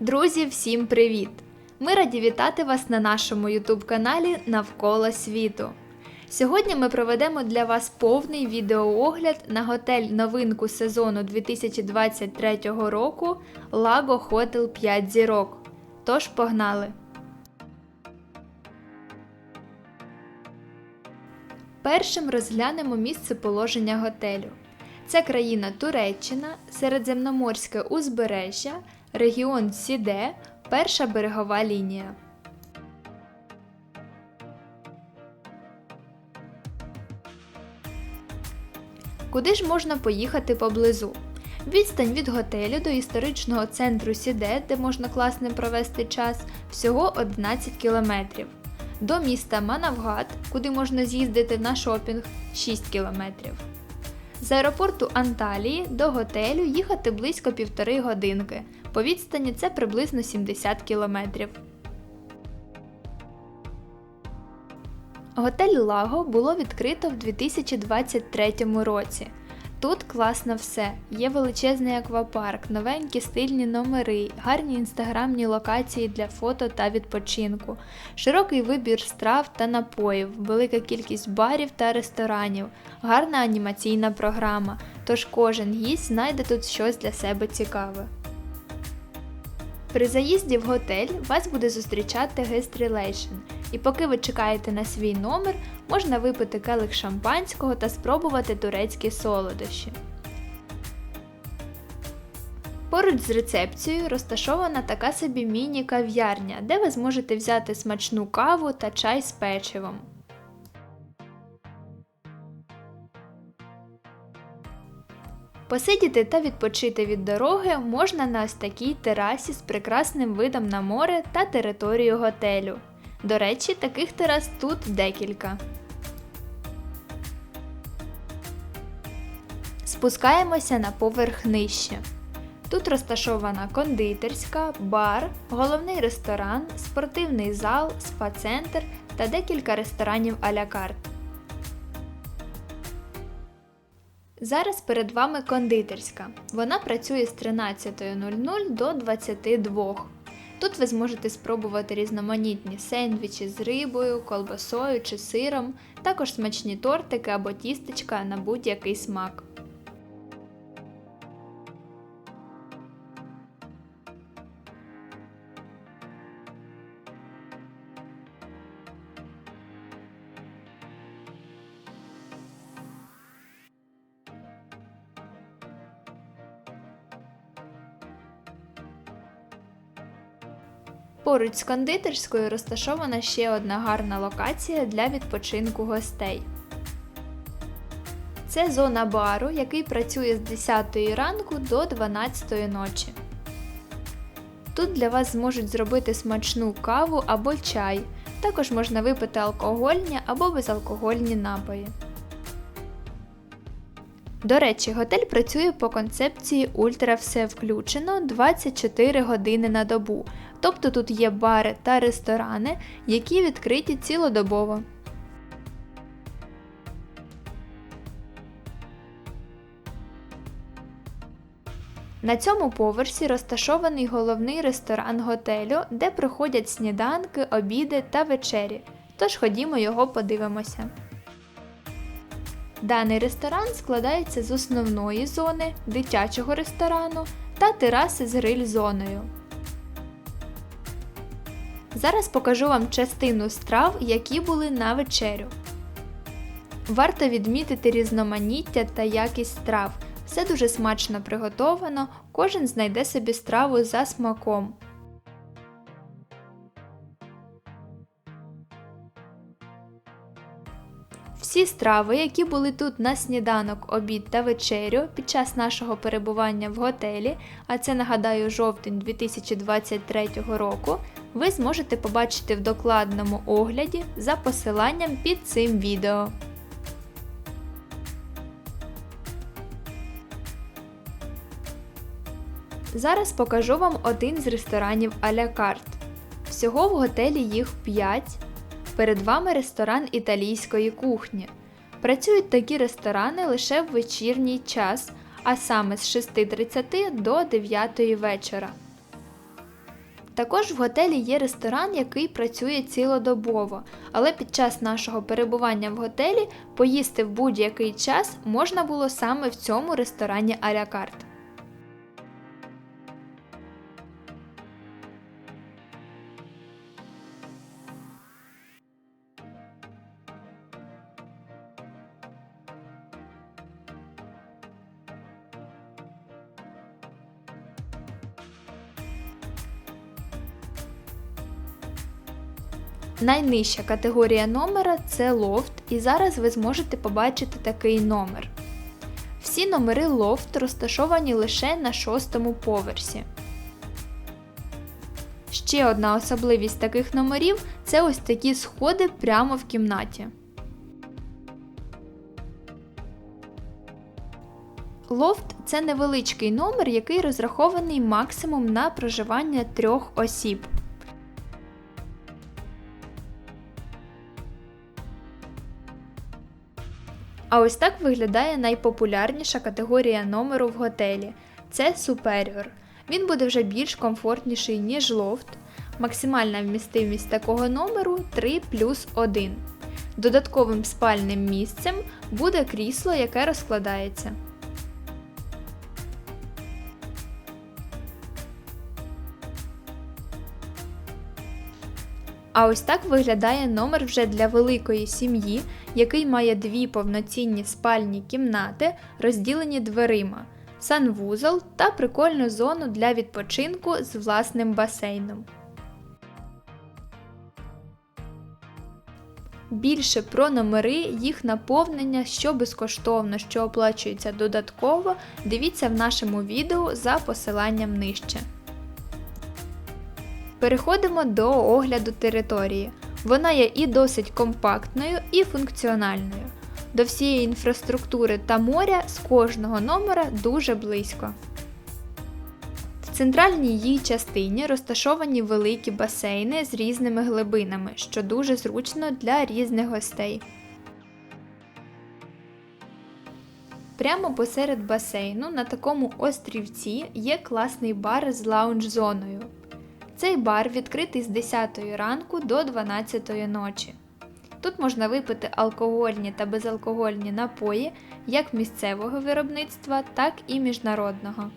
Друзі, всім привіт! Ми раді вітати вас на нашому YouTube каналі Навколо світу. Сьогодні ми проведемо для вас повний відеоогляд на готель новинку сезону 2023 року Lago Hotel 5 зірок. Тож погнали! Першим розглянемо місце положення готелю. Це країна Туреччина, Середземноморське узбережжя, регіон Сіде, перша берегова лінія. Куди ж можна поїхати поблизу? Відстань від готелю до історичного центру Сіде, де можна класно провести час, всього 11 кілометрів. До міста Манавгат, куди можна з'їздити на шопінг 6 кілометрів. З аеропорту Анталії до готелю їхати близько півтори годинки. По відстані це приблизно 70 кілометрів. Готель Лаго було відкрито в 2023 році. Тут класно все. Є величезний аквапарк, новенькі стильні номери, гарні інстаграмні локації для фото та відпочинку, широкий вибір страв та напоїв, велика кількість барів та ресторанів, гарна анімаційна програма. Тож кожен гість знайде тут щось для себе цікаве. При заїзді в готель вас буде зустрічати Guest Relation, і поки ви чекаєте на свій номер, можна випити келих шампанського та спробувати турецькі солодощі. Поруч з рецепцією розташована така собі міні-кав'ярня, де ви зможете взяти смачну каву та чай з печивом. Посидіти та відпочити від дороги можна на ось такій терасі з прекрасним видом на море та територію готелю. До речі, таких терас тут декілька. Спускаємося на поверх нижче. Тут розташована кондитерська, бар, головний ресторан, спортивний зал, спа-центр та декілька ресторанів а-ля карт. Зараз перед вами кондитерська. Вона працює з 13.00 до 22.00. Тут ви зможете спробувати різноманітні сендвічі з рибою, колбасою чи сиром, також смачні тортики або тістечка на будь-який смак. Поруч з кондитерською розташована ще одна гарна локація для відпочинку гостей. Це зона бару, який працює з 10 ранку до 12 ночі. Тут для вас зможуть зробити смачну каву або чай. Також можна випити алкогольні або безалкогольні напої. До речі, готель працює по концепції Ультра все включено 24 години на добу. Тобто тут є бари та ресторани, які відкриті цілодобово. На цьому поверсі розташований головний ресторан готелю, де проходять сніданки, обіди та вечері. Тож ходімо його подивимося. Даний ресторан складається з основної зони, дитячого ресторану та тераси з гриль-зоною. Зараз покажу вам частину страв, які були на вечерю. Варто відмітити різноманіття та якість страв. Все дуже смачно приготовано, кожен знайде собі страву за смаком. Всі страви, які були тут на сніданок, обід та вечерю під час нашого перебування в готелі, а це нагадаю жовтень 2023 року, ви зможете побачити в докладному огляді за посиланням під цим відео. Зараз покажу вам один з ресторанів а-ля карт. Всього в готелі їх 5. Перед вами ресторан італійської кухні. Працюють такі ресторани лише в вечірній час, а саме з 6.30 до 9 вечора. Також в готелі є ресторан, який працює цілодобово, але під час нашого перебування в готелі поїсти в будь-який час можна було саме в цьому ресторані а-ля Найнижча категорія номера це лофт, і зараз ви зможете побачити такий номер. Всі номери лофт розташовані лише на шостому поверсі. Ще одна особливість таких номерів це ось такі сходи прямо в кімнаті. Лофт це невеличкий номер, який розрахований максимум на проживання трьох осіб. А ось так виглядає найпопулярніша категорія номеру в готелі це Superior. Він буде вже більш комфортніший, ніж лофт. Максимальна вмістимість такого номеру 3 плюс 1. Додатковим спальним місцем буде крісло, яке розкладається. А ось так виглядає номер вже для великої сім'ї, який має дві повноцінні спальні кімнати, розділені дверима, санвузол та прикольну зону для відпочинку з власним басейном. Більше про номери, їх наповнення, що безкоштовно, що оплачується додатково, дивіться в нашому відео за посиланням нижче. Переходимо до огляду території. Вона є і досить компактною, і функціональною. До всієї інфраструктури та моря з кожного номера дуже близько. В центральній її частині розташовані великі басейни з різними глибинами, що дуже зручно для різних гостей. Прямо посеред басейну на такому острівці є класний бар з лаунж-зоною. Цей бар відкритий з 10 ранку до 12 ночі. Тут можна випити алкогольні та безалкогольні напої як місцевого виробництва, так і міжнародного.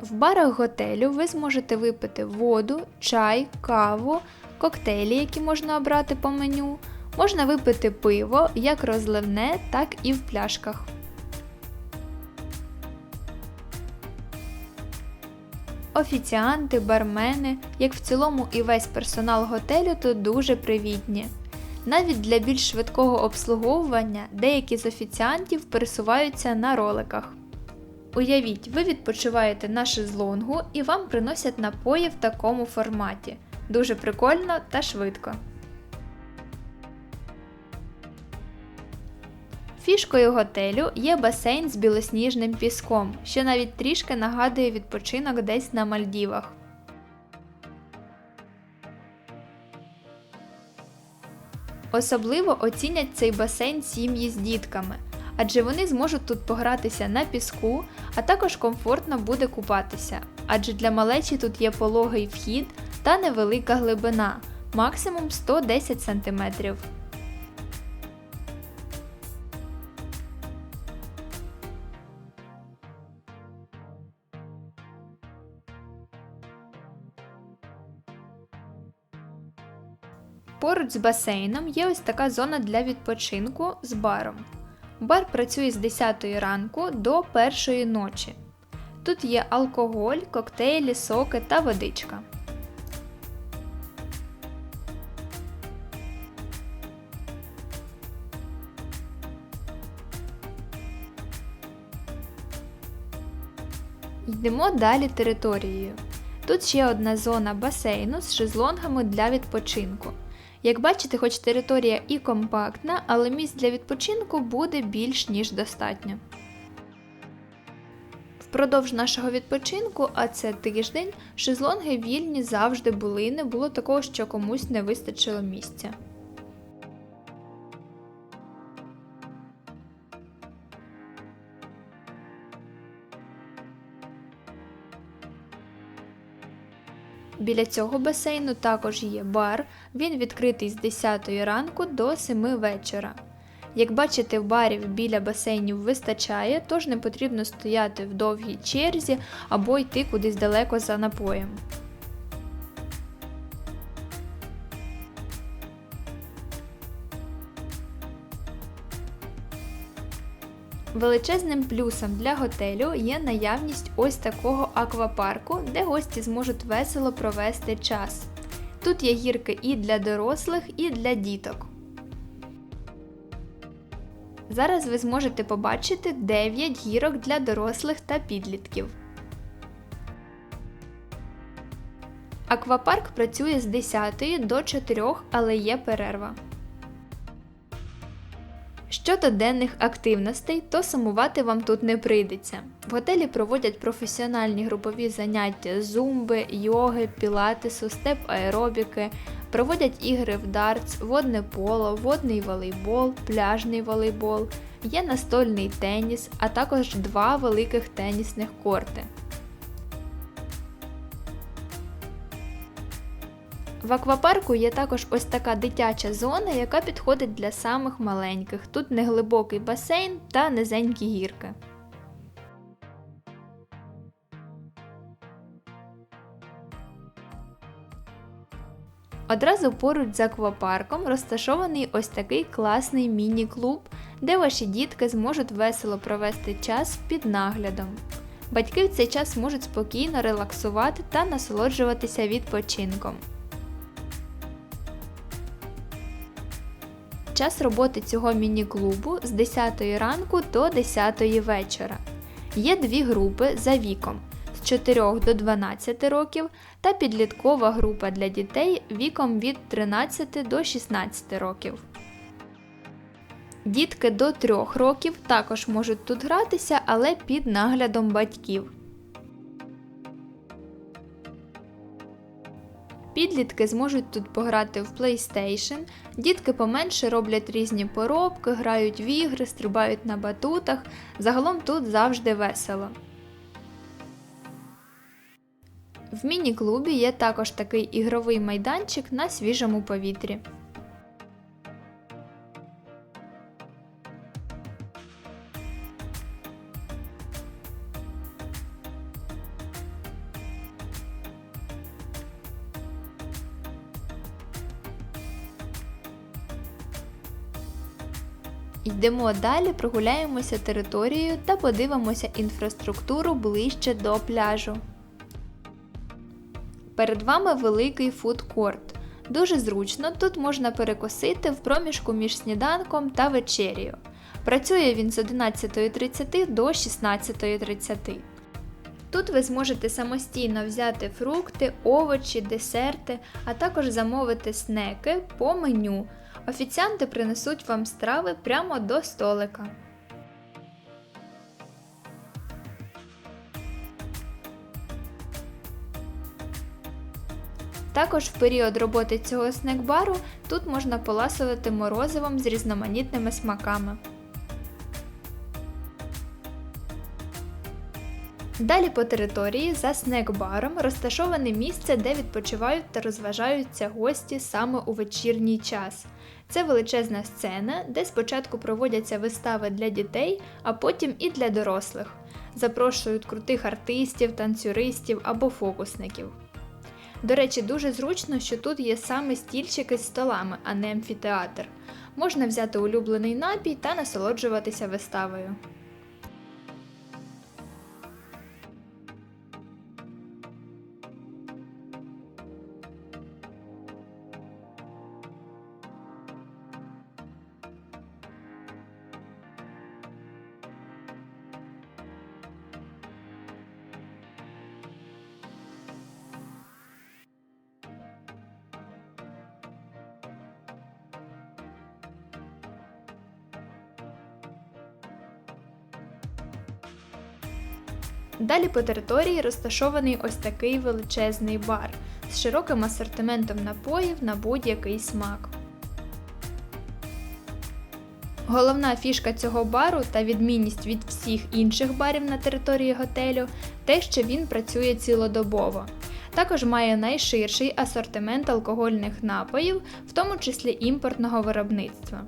В барах готелю ви зможете випити воду, чай, каву, коктейлі, які можна обрати по меню. Можна випити пиво як розливне, так і в пляшках. Офіціанти, бармени, як в цілому і весь персонал готелю тут дуже привітні. Навіть для більш швидкого обслуговування деякі з офіціантів пересуваються на роликах. Уявіть, ви відпочиваєте на шезлонгу і вам приносять напої в такому форматі. Дуже прикольно та швидко. Фішкою готелю є басейн з білосніжним піском, що навіть трішки нагадує відпочинок десь на Мальдівах. Особливо оцінять цей басейн сім'ї з дітками, адже вони зможуть тут погратися на піску, а також комфортно буде купатися, адже для малечі тут є пологий вхід та невелика глибина максимум 110 см. Поруч з басейном є ось така зона для відпочинку з баром. Бар працює з 10 ранку до 1 ночі. Тут є алкоголь, коктейлі, соки та водичка. Йдемо далі територією. Тут ще одна зона басейну з шезлонгами для відпочинку. Як бачите, хоч територія і компактна, але місць для відпочинку буде більш ніж достатньо. Впродовж нашого відпочинку, а це тиждень, шезлонги вільні завжди були, не було такого, що комусь не вистачило місця. Біля цього басейну також є бар, він відкритий з 10 ранку до 7 вечора. Як бачите, барів біля басейнів вистачає, тож не потрібно стояти в довгій черзі або йти кудись далеко за напоєм. Величезним плюсом для готелю є наявність ось такого аквапарку, де гості зможуть весело провести час. Тут є гірки і для дорослих, і для діток. Зараз ви зможете побачити 9 гірок для дорослих та підлітків. Аквапарк працює з 10 до 4, але є перерва. Щодо денних активностей, то сумувати вам тут не прийдеться. В готелі проводять професіональні групові заняття зумби, йоги, пілатесу, степ аеробіки, проводять ігри в дартс, водне поло, водний волейбол, пляжний волейбол, є настольний теніс, а також два великих тенісних корти. В аквапарку є також ось така дитяча зона, яка підходить для самих маленьких. Тут неглибокий басейн та низенькі гірки. Одразу поруч з аквапарком розташований ось такий класний міні-клуб, де ваші дітки зможуть весело провести час під наглядом. Батьки в цей час можуть спокійно релаксувати та насолоджуватися відпочинком. Час роботи цього міні-клубу з 10 ранку до 10 вечора. Є дві групи за віком з 4 до 12 років та підліткова група для дітей віком від 13 до 16 років. Дітки до 3 років також можуть тут гратися, але під наглядом батьків. Підлітки зможуть тут пограти в PlayStation, дітки поменше роблять різні поробки, грають в ігри, стрибають на батутах. Загалом тут завжди весело. В міні-клубі є також такий ігровий майданчик на свіжому повітрі. Йдемо далі, прогуляємося територією та подивимося інфраструктуру ближче до пляжу. Перед вами великий фудкорт. Дуже зручно, тут можна перекусити в проміжку між сніданком та вечерію. Працює він з 11.30 до 16.30. Тут ви зможете самостійно взяти фрукти, овочі, десерти, а також замовити снеки по меню. Офіціанти принесуть вам страви прямо до столика. Також в період роботи цього снекбару тут можна поласувати морозивом з різноманітними смаками. Далі по території за снек-баром розташоване місце, де відпочивають та розважаються гості саме у вечірній час. Це величезна сцена, де спочатку проводяться вистави для дітей, а потім і для дорослих. Запрошують крутих артистів, танцюристів або фокусників. До речі, дуже зручно, що тут є саме стільчики з столами, а не амфітеатр. Можна взяти улюблений напій та насолоджуватися виставою. Далі по території розташований ось такий величезний бар з широким асортиментом напоїв на будь-який смак. Головна фішка цього бару та відмінність від всіх інших барів на території готелю те, що він працює цілодобово. Також має найширший асортимент алкогольних напоїв, в тому числі імпортного виробництва.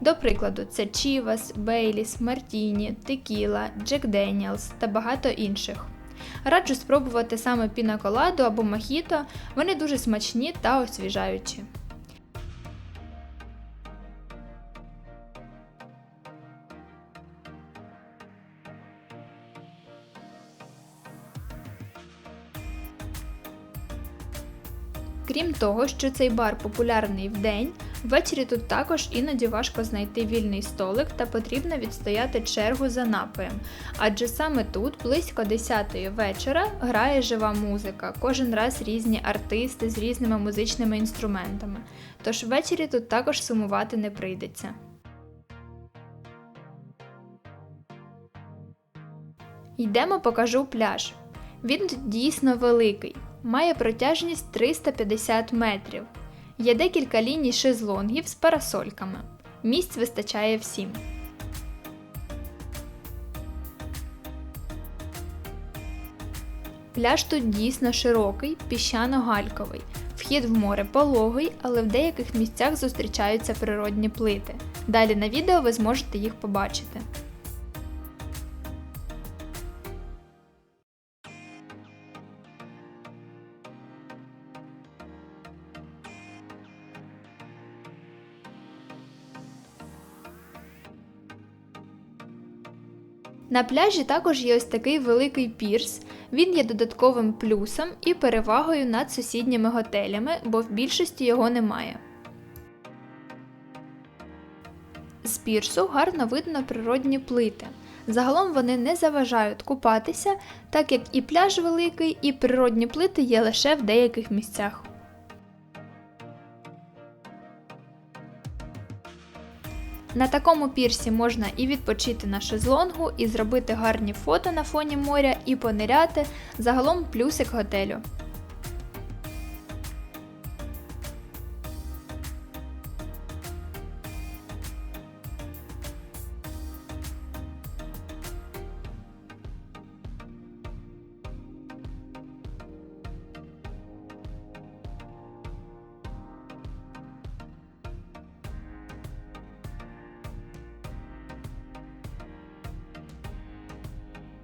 До прикладу, це Чівас, Бейліс, Мартіні, Текіла, Джек Деніелс та багато інших. Раджу спробувати саме пінаколаду або мохіто, вони дуже смачні та освіжаючі. Крім того, що цей бар популярний вдень, ввечері тут також іноді важко знайти вільний столик та потрібно відстояти чергу за напоєм, адже саме тут, близько 10-ї вечора, грає жива музика, кожен раз різні артисти з різними музичними інструментами. Тож ввечері тут також сумувати не прийдеться. Йдемо покажу пляж. Він тут дійсно великий, має протяжність 350 метрів. Є декілька ліній шезлонгів з парасольками. Місць вистачає всім. Пляж тут дійсно широкий, піщано-гальковий. Вхід в море пологий, але в деяких місцях зустрічаються природні плити. Далі на відео ви зможете їх побачити. На пляжі також є ось такий великий пірс. Він є додатковим плюсом і перевагою над сусідніми готелями, бо в більшості його немає. З пірсу гарно видно природні плити. Загалом вони не заважають купатися, так як і пляж великий, і природні плити є лише в деяких місцях. На такому пірсі можна і відпочити на шезлонгу, і зробити гарні фото на фоні моря, і пониряти. Загалом плюсик готелю.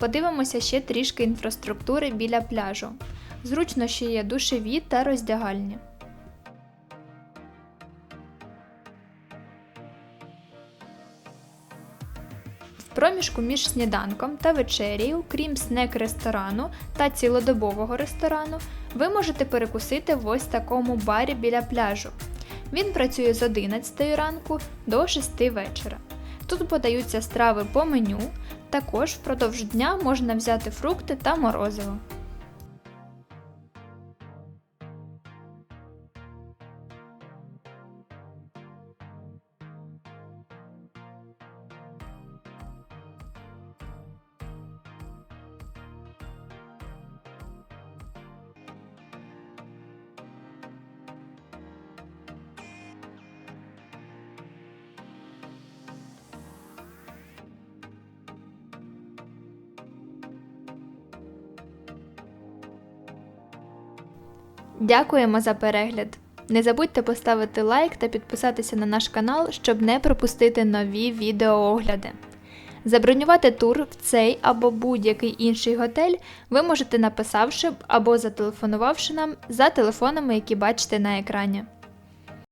Подивимося ще трішки інфраструктури біля пляжу. Зручно, що є душеві та роздягальні. В проміжку між сніданком та вечерією, крім снек-ресторану та цілодобового ресторану, ви можете перекусити в ось такому барі біля пляжу. Він працює з 11 ранку до 6 вечора. Тут подаються страви по меню, також впродовж дня можна взяти фрукти та морозиво. Дякуємо за перегляд! Не забудьте поставити лайк та підписатися на наш канал, щоб не пропустити нові відеоогляди. Забронювати тур в цей або будь-який інший готель ви можете написавши або зателефонувавши нам за телефонами, які бачите на екрані.